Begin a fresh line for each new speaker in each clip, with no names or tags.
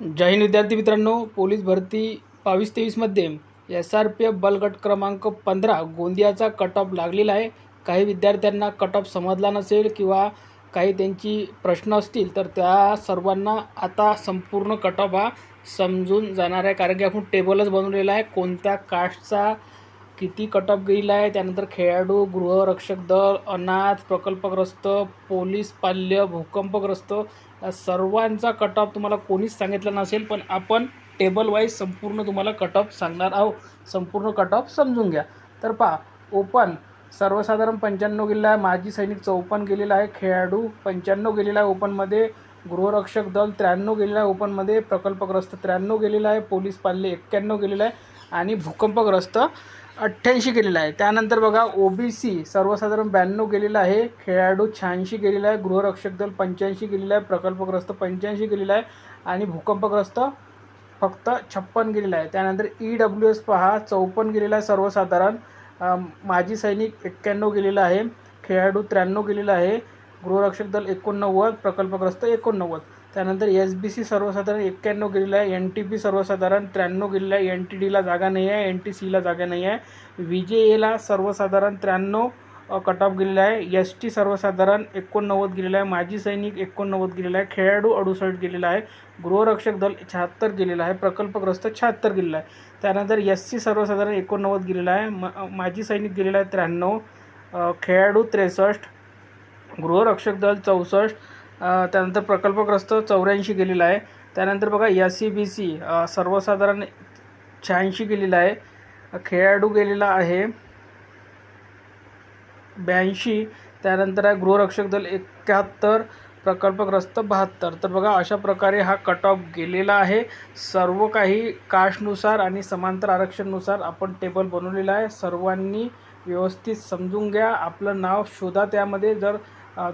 जय हिंद विद्यार्थी मित्रांनो पोलीस भरती बावीस तेवीसमध्ये एस आर पी एफ बलगट क्रमांक पंधरा गोंदियाचा कट ऑफ लागलेला आहे. काही विद्यार्थ्यांना कट ऑफ समजला नसेल किंवा काही त्यांची प्रश्न असतील तर त्या सर्वांना आता संपूर्ण कट ऑफ हा समजून जाणार आहे. कारण की आपण टेबलच बनवलेला आहे. कोणत्या कास्टचा किती कट ऑफ गेलेला आहे? त्यानंतर खेळाडू गृहरक्षक दल अनाथ प्रकल्पग्रस्त पोलीस पाल्य भूकंपग्रस्त या सर्वांचा कटअप तुम्हाला कोणीच सांगितला नसेल पण आपण टेबल वाईज संपूर्ण तुम्हाला कटअप सांगणार आहोत. संपूर्ण कटअप समजून घ्या. तर पहा ओपन सर्वसाधारण पंच्याण्णव गेलेला आहे माजी सैनिक चौपन्न गेलेला आहे खेळाडू पंच्याण्णव गेलेला आहे ओपनमध्ये गृहरक्षक दल त्र्याण्णव गेलेला आहे ओपनमध्ये प्रकल्पग्रस्त त्र्याण्णव गेलेला आहे पोलीस पाल्य एक्क्याण्णव गेलेला आहे आणि भूकंपग्रस्त अठ्ठ्याऐंशी गेलेला आहे. त्यानंतर बघा ओ बी सी सर्वसाधारण ब्याण्णव गेलेला आहे. खेळाडू शहाऐंशी गेलेला आहे. गृहरक्षक दल पंच्याऐंशी गेलेला आहे. प्रकल्पग्रस्त पंच्याऐंशी गेलेला आहे. आणि भूकंपग्रस्त फक्त छप्पन गेलेला आहे. त्यानंतर ई डब्ल्यू एस पहा चौपन्न गेलेला आहे सर्वसाधारण. माजी सैनिक एक्क्याण्णव गेलेला आहे. खेळाडू त्र्याण्णव गेलेला आहे. गृहरक्षक दल एकोणनव्वद प्रकल्पग्रस्त एकोणनव्वद. त्यानंतर एस बी सी सर्वसाधारण एक्क्याण्णव गेलेलं आहे. एन टी पी सर्वसाधारण त्र्याण्णव गेलेलं आहे. एन टी डीला जागा नाही आहे एन टी सीला जागा नाही आहे व्ही जे एला सर्वसाधारण त्र्याण्णव कट ऑफ गेलेला आहे. एस टी सर्वसाधारण एकोणनव्वद गेलेला आहे. माजी सैनिक एकोणनव्वद गेलेला आहे. खेळाडू अडुसष्ट गेलेला आहे. गृहरक्षक दल शहात्तर गेलेला आहे. प्रकल्पग्रस्त शहात्तर गेलेला आहे. त्यानंतर एस सी सर्वसाधारण एकोणनव्वद गेलेला आहे. म माजी सैनिक गेलेला आहे त्र्याण्णव खेळाडू त्रेसष्ट गृहरक्षक दल चौसष्ट त्यानंतर प्रकल्पग्रस्त चौऱ्याऐंशी गेलेला आहे. त्यानंतर बघा एस सी बी सी सर्वसाधारण शहाऐंशी गेलेला आहे. खेळाडू गेलेला आहे. ब्याऐंशी. त्यानंतर आहे गृहरक्षक दल एकाहत्तर प्रकल्पग्रस्त बहात्तर. तर बघा अशा प्रकारे हा कट ऑफ गेलेला आहे. सर्व काही कास्टनुसार आणि समांतर आरक्षणनुसार आपण टेबल बनवलेला आहे. सर्वांनी व्यवस्थित समजून घ्या. आपलं नाव शोधा त्यामध्ये. जर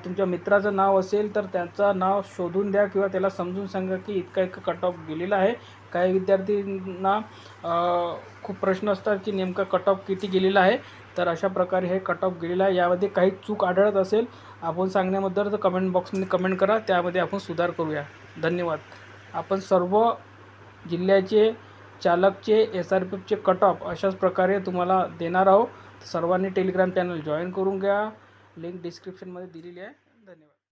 तुमच्या मित्राचं नाव असेल तर त्याचं नाव शोधून द्या किंवा त्याला समजून सांगा की इतका इतका कट ऑफ गेलेला आहे. काही विद्यार्थ्यांना खूप प्रश्न असतात की नेमका कट ऑफ किती गेलेला आहे. तर अशा प्रकारे हे कट ऑफ गेलेलं आहे. यामध्ये काही चूक आढळत असेल आपण सांगण्याबद्दल तर कमेंट बॉक्समध्ये कमेंट करा. त्यामध्ये आपण सुधार करूया. धन्यवाद. आपण सर्व जिल्ह्याचे चालकचे एस आर पी एफचे कट ऑफ अशाच प्रकारे तुम्हाला देणार आहोत. सर्वांनी टेलिग्राम चॅनल जॉईन करून घ्या. लिंक डिस्क्रिप्शनमध्ये दिलेली आहे. धन्यवाद.